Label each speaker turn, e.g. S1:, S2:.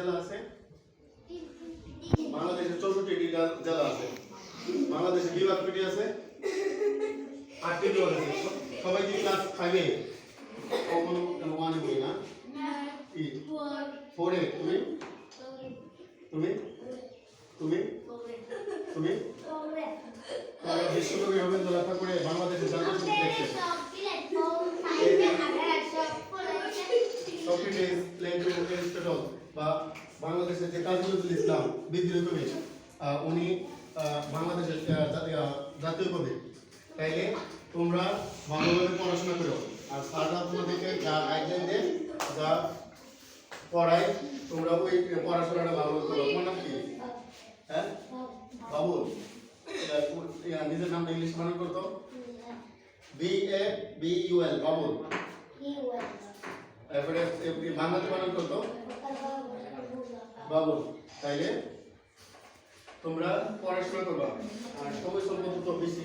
S1: জেলা আছে? বাংলাদেশে চৌষট্টি জেলা আছে। বাংলাদেশে কয়টি আছে? আটটি বিভাগ আছে। সবাই কি ক্লাস ফাইভে কখনো ওয়ানে বই না? ফোরে তুমি? তুমি? তুমি? তুমি? বিশ্বকবি রবীন্দ্রনাথ ঠাকুরের বাংলাদেশের বা বাংলাদেশের যে কাজী নজরুল ইসলাম বিদ্রোহী কবি উনি বাংলাদেশের জাতীয় কবি। তাইলে তোমরা ভালোভাবে পড়াশোনা করো। আর স্যাররা তোমাদেরকে যা গাইডলাইন দেন যা পড়ায় তোমরা ওই পড়াশোনাটা ভালোভাবে করো। তোমার নাম কি? হ্যাঁ? বাবুল। নিজের নামটা ইংলিশ বানান করতো B A B U L Babul. এরপরে বাংলাতে বানান করতো বাবু তাইলে তোমরা পড়াশোনা করবা। আর সবাই সম্ভবত বেশি।